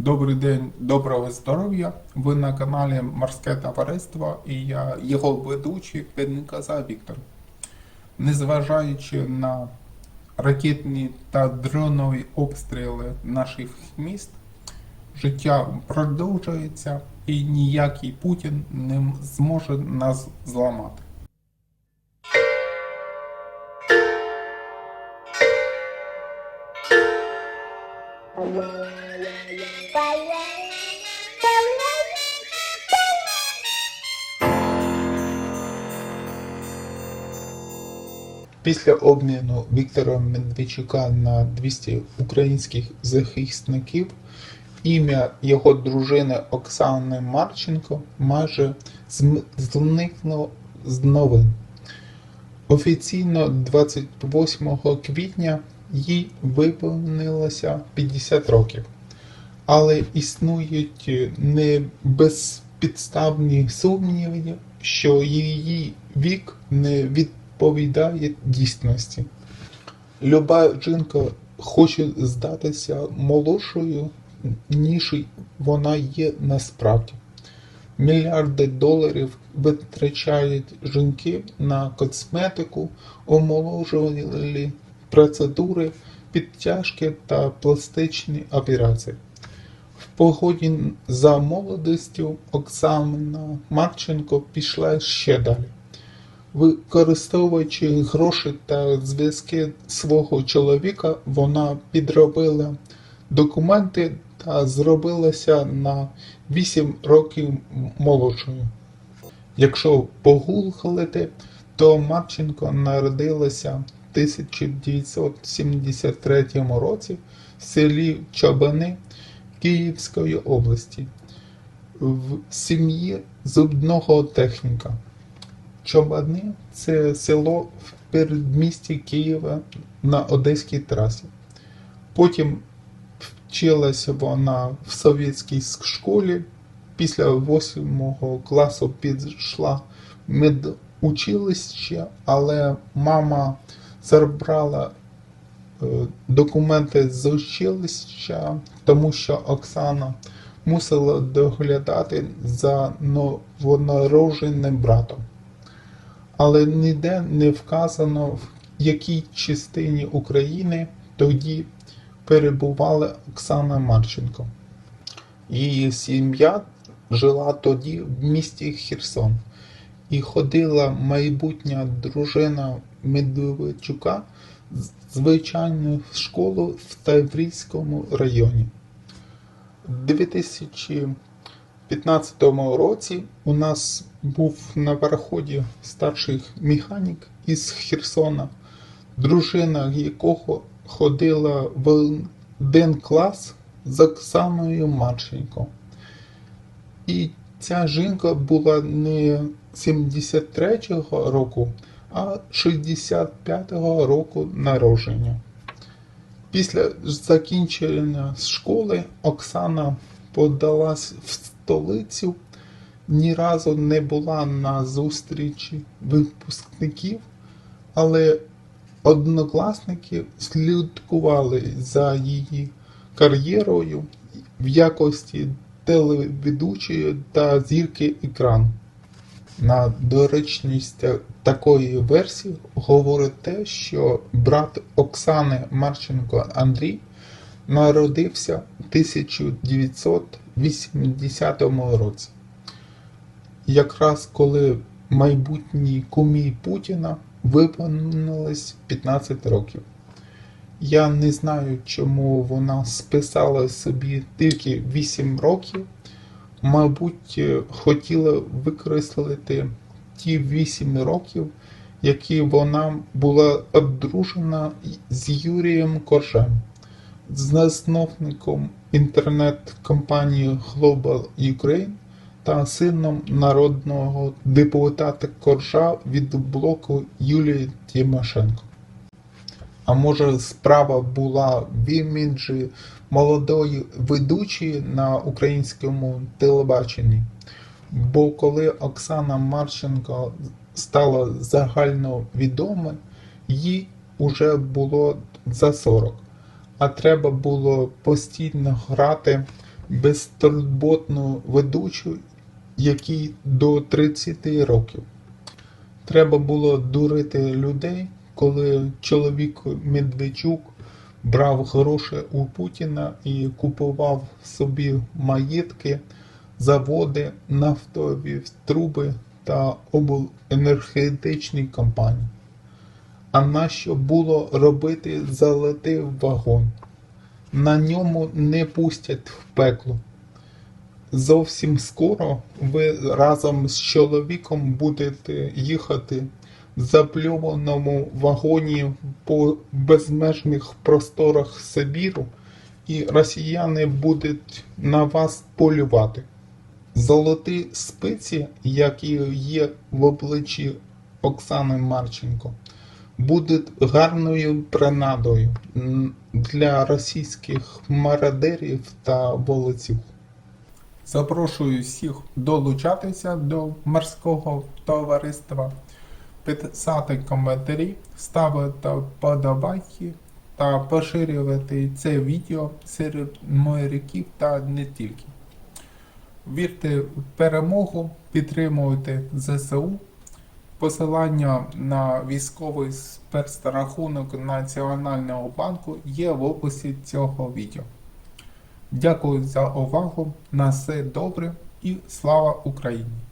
Добрий день, доброго здоров'я. Ви на каналі Морське товариство і я його ведучий Педникоза Віктор. Незважаючи на ракетні та дронові обстріли наших міст, життя продовжується і ніякий Путін не зможе нас зламати. Після обміну Віктора Медведчука на 200 українських захисників ім'я його дружини Оксани Марченко майже зникло з новин. Офіційно 28 квітня їй виповнилося 50 років. Але існують небезпідставні сумніви, що її вік не відповідає дійсності. Люба жінка хоче здатися молодшою, ніж вона є насправді. Мільярди доларів витрачають жінки на косметику, омоложувальні процедури, підтяжки та пластичні операції. В погоді за молодістю Оксана Марченко пішла ще далі. Використовуючи гроші та зв'язки свого чоловіка, вона підробила документи та зробилася на 8 років молодшою. Якщо погуглити, то Марченко народилася 1973 році в селі Чобани Київської області в сім'ї зубного техніка. Чобани це село в передмісті Києва на Одеській трасі. Потім вчилася вона в совєтській школі. Після 8 класу підійшла медучилище, але мама забрала е, документи з училища, тому що Оксана мусила доглядати за новонародженим братом. Але ніде не вказано, в якій частині України тоді перебувала Оксана Марченко. Її сім'я жила тоді в місті Херсон і ходила майбутня дружина Медведчука з- звичайну школу в Таврійському районі. У 2015 році у нас був на пароході старший механік із Херсона, дружина якого ходила в один клас з Оксаною Марченко. І ця жінка була не 73-го року, а 65-го року народження. Після закінчення школи Оксана подалась в столицю, ні разу не була на зустрічі випускників, але однокласники слідкували за її кар'єрою в якості телеведучої та зірки екрану. На доречність такої версії говорить те, що брат Оксани Марченко Андрій народився в 1980 році. Якраз коли майбутній кумі Путіна виповнилось 15 років. Я не знаю, чому вона списала собі тільки 8 років. Мабуть, е, хотіла використати ті 8 років, які вона була одружена з Юрієм Коржем, засновником інтернет-компанії Global Ukraine та сином народного депутата Коржа від блоку Юлії Тимошенко. А може справа була в іміджі молодої ведучої на українському телебаченні? Бо коли Оксана Марченко стала загально відома, їй уже було за 40, а треба було постійно грати безтурботну ведучу, якій до 30 років. Треба було дурити людей, коли чоловік Медведчук брав гроші у Путіна і купував собі маєтки, заводи, нафтові труби та обленергетичні компанії. А нащо було робити золотий вагон? На ньому не пустять в пекло. Зовсім скоро ви разом з чоловіком будете їхати запльованому вагоні по безмежних просторах Сибіру, і росіяни будуть на вас полювати. Золоті спиці, які є в обличчі Оксани Марченко, будуть гарною принадою для російських мародерів та волоцюг. Запрошую всіх долучатися до морського товариства, писати коментарі, ставити подобайки та поширювати це відео серед моряків та не тільки. Вірте в перемогу, підтримуйте ЗСУ. Посилання на військовий спецрахунок Національного банку є в описі цього відео. Дякую за увагу. На все добре і слава Україні!